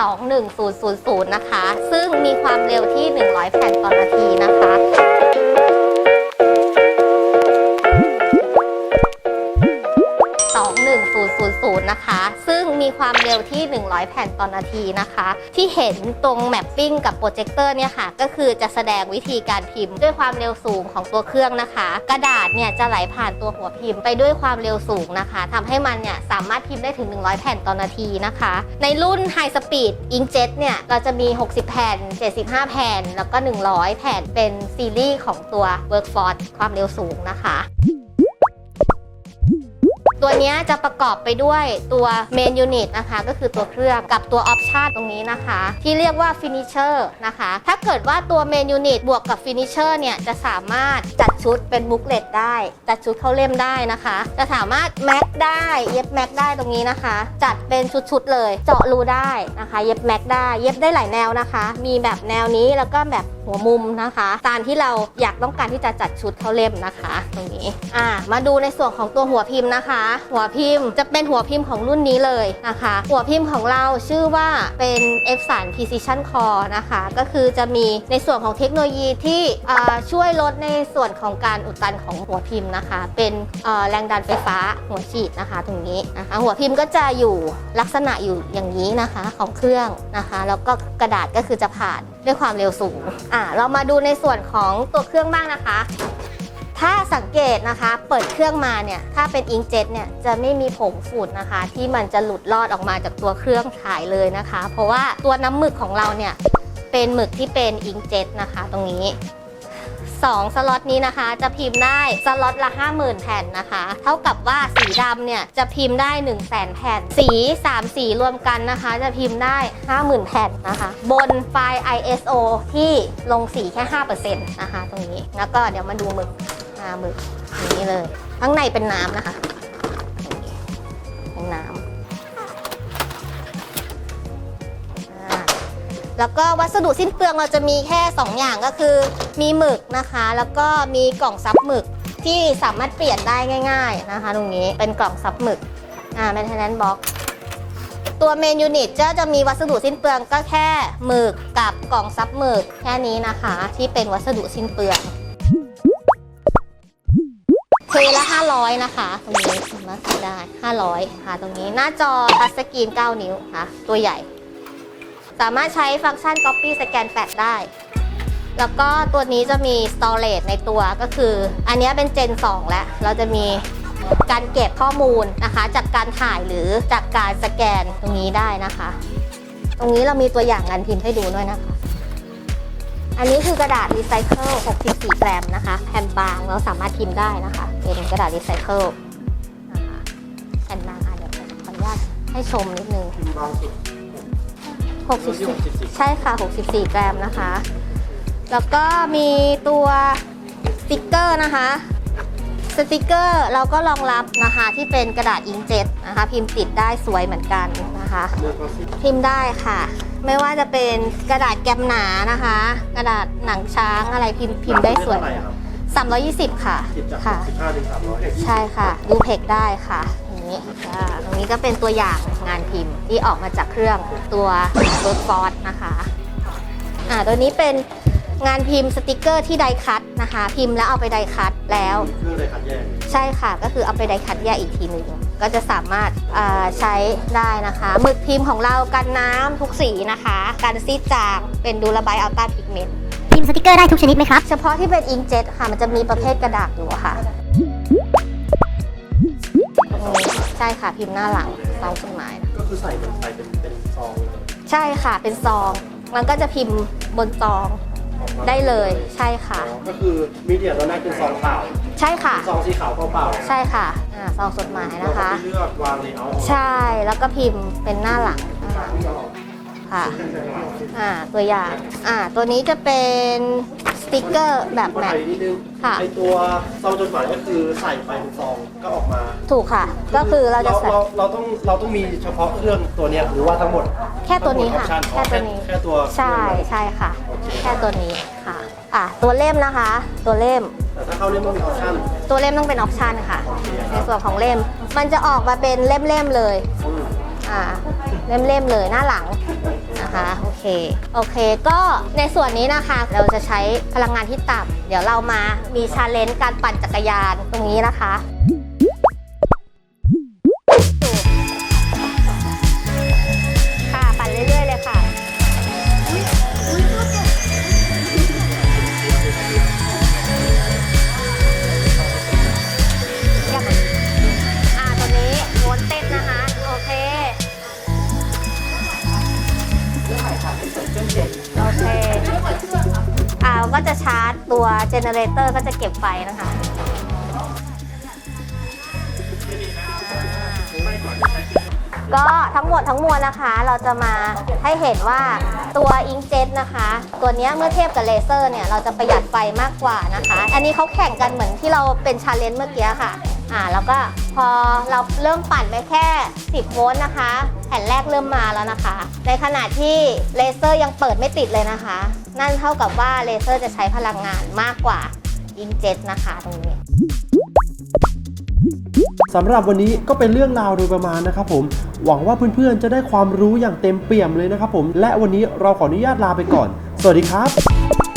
21000 นะคะ ซึ่งมีความเร็วที่ 100 แผ่นต่อนาทีนะคะ21000 นะคะ ซึ่ง มีความเร็วที่ 100 แผ่นต่อนาทีนะคะ ที่เห็นตรงแมปปิ้งกับโปรเจคเตอร์เนี่ยค่ะ ก็คือจะแสดงวิธีการพิมพ์ ด้วยความเร็วสูงของตัวเครื่องนะคะ กระดาษเนี่ยจะไหลผ่านตัวหัวพิมพ์ไปด้วยความเร็วสูงนะคะทำให้มันเนี่ยสามารถพิมพ์ได้ถึง 100 แผ่นต่อนาทีนะคะ ในรุ่น High Speed Inkjet เนี่ยเราจะมี 60 แผ่น 75 แผ่น แล้วก็ 100 แผ่นเป็นซีรีส์ของตัว Workforce ความเร็วสูงนะคะ ตัวนี้จะประกอบไปด้วยตัว Main Unit นะคะ ก็คือตัวเครื่องกับตัว Option ตรงนี้นะคะ ที่เรียกว่า Finisher นะคะ ถ้าเกิดว่าตัว Main Unit บวกกับ Finisher เนี่ย จะสามารถจัดชุดเป็นบุ๊กเลตได้ จัดชุดเข้าเล่มได้นะคะ จะสามารถแม็กได้เย็บแม็กได้ตรงนี้นะคะ จัดเป็นชุดๆเลย เจาะรูได้นะคะ เย็บแม็กได้ เย็บได้หลายแนวนะคะ มีแบบแนวนี้แล้วก็แบบหัวมุมนะคะ ตามที่เราอยากต้องการที่จะจัดชุดเข้าเล่มนะคะ ตรงนี้อ่ามาดูในส่วนของตัวหัวพิมพ์นะคะ หัวพิมพ์จะเป็นหัวพิมพ์ของรุ่นนี้เลยนะคะ หัวพิมพ์ของเราชื่อว่าเป็น F3 Precision Core นะคะ ก็คือจะมีในส่วนของเทคโนโลยีที่ช่วยลดในส่วนของการอุดตันของหัวพิมพ์นะคะ เป็นแรงดันไฟฟ้าหัวฉีดนะคะ ตรงนี้นะคะหัวพิมพ์ก็จะอยู่ลักษณะอยู่อย่างนี้นะคะของเครื่องนะคะ แล้วก็กระดาษก็คือจะผ่าน ด้วยความเร็วสูงอ่าเรามาดูในส่วนของตัวเครื่องบ้างนะคะ ถ้าสังเกตนะคะ เปิดเครื่องมาเนี่ย ถ้าเป็นอิงเจ็ตเนี่ย จะไม่มีผงฝุ่นนะคะ ที่มันจะหลุดลอดออกมาจากตัวเครื่องถ่ายเลยนะคะ เพราะว่าตัวน้ำหมึกของเราเนี่ย เป็นหมึกที่เป็นอิงเจ็ตนะคะ ตรงนี้ 2 สล็อตนี้นะคะจะพิมพ์ได้สล็อตละ 50,000 แผ่นนะคะ เท่ากับว่าสีดำเนี่ยจะพิมพ์ได้ 1 0 0 0 0แผ่น สี 3 สีรวมกันนะคะ จะพิมพ์ได้ 50,000 แผ่นนะคะ บนไฟล์ ISO ที่ลงสีแค่ 5%นะคะ ตรงนี้ แล้วก็เดี๋ยวมาดูหมึกอ่าหมึกอย่างนี้เลย ข้างในเป็นน้ำนะคะ แล้วก็วัสดุสิ้นเปลืองเราจะมีแค่ 2 อย่างก็คือ มีหมึกนะคะ แล้วก็มีกล่องซับหมึกที่สามารถเปลี่ยนได้ง่าย ๆนะคะ ตรงนี้เป็นกล่องซับหมึกอ่าเป็น t ทน n นบ็อกตัวเมนยูนิตจะจะมีวัสดุสิ้นเปลืองก็แค่หมึกกับกล่องซับหมึกแค่นี้นะคะ ที่เป็นวัสดุสิ้นเปลืองเทละ500 นะคะ ตรงนี้สามารถซื้อได้ 500 ค่ะ ตรงนี้หน้าจอทัชสกรีน 9 นิ้วค่ะ ตัวใหญ่ สามารถใช้ฟังก์ชัน Copy Scan แฟลชได้ แล้วก็ตัวนี้จะมี Storage ในตัวก็คือ อันนี้เป็น Gen 2 แล้ว เราจะมีการเก็บข้อมูลนะคะ จากการถ่ายหรือจากการสแกนตรงนี้ได้นะคะ ตรงนี้เรามีตัวอย่างงานพิมพ์ให้ดูด้วยนะคะ อันนี้คือกระดาษรีไซเคิล 64 แกรมนะคะแผ่นบางเราสามารถพิมพ์ได้นะคะ เป็นกระดาษรีไซเคิลแผ่นบางอะเดี๋ยวขออนุญาตให้ชมนิดนึงพิมพ์บางสุด 64 ใช่ค่ะ 64แกรมนะคะ แล้วก็มีตัวสติกเกอร์นะคะ สติกเกอร์เราก็รองรับนะคะที่เป็นกระดาษอิงเจ็ตนะคะ พิมพ์ติดได้สวยเหมือนกันนะคะเลือกก็สิพิมพ์ได้ค่ะ ไม่ว่าจะเป็นกระดาษแกมหนานะคะ กระดาษหนังช้างอะไรพิมพ์พิมพ์ได้สวยเท่าไหร่ครับ320 ค่ะสิบจากค่ะสิบห้าถึงสามร้อยใช่ค่ะ ดูเพกได้ค่ะอย่าง นี้อ่าตรงนี้ก็เป็นตัวอย่างงานพิมพ์ที่ออกมาจากเครื่องตัว Workforce นะคะอ่าตัวนี้เป็นงานพิมพ์สติกเกอร์ที่ไดคัตนะคะ พิมพ์แล้วเอาไปไดคัตแล้วเครื่องเลยคัดแยกใช่ค่ะ ก็คือเอาไปไดคัตแยกอีกทีหนึ่งก็จะสามารถอ่าใช้ได้นะคะหมึกพิมพ์ของเรากันน้ำทุกสีนะคะกันซีดจางเป็นดูระบายอัลต้าพิกเมนต์พิมพ์สติกเกอร์ได้ทุกชนิดไหมครับ เฉพาะที่เป็นอิงเจ็ตค่ะมันจะมีประเภทกระดาษอยู่อะค่ะ ใช่ค่ะพิมพ์หน้าหลังซองจดหมายนะก็คือใส่เป็นใส่เป็นเป็นซองเลยใช่ค่ะเป็นซอง มันก็จะพิมพ์บนซองได้เลยใช่ค่ะอ๋อก็คือมีเดียตอนแรกเป็นซองเปล่าใช่ค่ะซองสีขาวเปล่าๆใช่ค่ะอ่าซองจดหมายเรานะก็คะ ไปเลือกวางเลยเอาใช่แล้วก็พิมพ์เป็นหน้าหลังนะคะ ค่ะ อ่า ตัวอย่าง อ่า ตัวนี้จะเป็นสติกเกอร์แบบมาแมถ่าทยนิดนึงค่ะ ไอตัวซองจดหมายก็คือใส่ไปเป็นซองก็ออกมาถูกค่ะ ก็คือเราจะใส่ เราเราต้องเราต้องมีเฉพาะเครื่องตัวเนี้ยหรือว่าทั้งหมดแค่ตัวนี้ค่ะ ทั้งหมดแค่ตัวนี้ แค่ตัวใช่ใช่ค่ะ แค่ตัวนี้ค่ะ อะ ตัวเล่มนะคะ ตัวเล่ม แต่ถ้าเข้าเล่มต้องมีออปชั่น ตัวเล่มต้องเป็นออปชันค่ะ ในส่วนของเล่ม มันจะออกมาเป็นเล่มๆเลยอืมอ่า เล่มๆเลยหน้าหลัง โอเคโอเค ก็ในส่วนนี้นะคะ เราจะใช้พลังงานที่ต่ำเดี๋ยวเรามามีชาเลนจ์การปั่นจักรยานตรงนี้นะคะ จะชาร์จตัวเจเนเรเตอร์ก็จะเก็บไฟนะคะ ก็ทั้งหมดทั้งมวลนะคะ เราจะมาให้เห็นว่าตัวอิงเจ็ตนะคะ ตัวนี้เมื่อเทียบกับเลเซอร์เนี่ยเราจะประหยัดไฟมากกว่านะคะ อันนี้เขาแข่งกันเหมือนที่เราเป็นชาเลนจ์เมื่อกี้ค่ะอ่าแล้วก็พอเราเริ่มปั่นไปแค่ 10 โวลต์นะคะแผ่นแรกเริ่มมาแล้วนะคะ ในขณะที่เลเซอร์ยังเปิดไม่ติดเลยนะคะ นั่นเท่ากับว่าเลเซอร์จะใช้พลังงานมากกว่าอิงเจ็ตนะคะตรงนี้ สำหรับวันนี้ก็เป็นเรื่องราวโดยประมาณนะครับผม หวังว่าเพื่อนๆจะได้ความรู้อย่างเต็มเปี่ยมเลยนะครับผม และวันนี้เราขออนุญาตลาไปก่อน สวัสดีครับ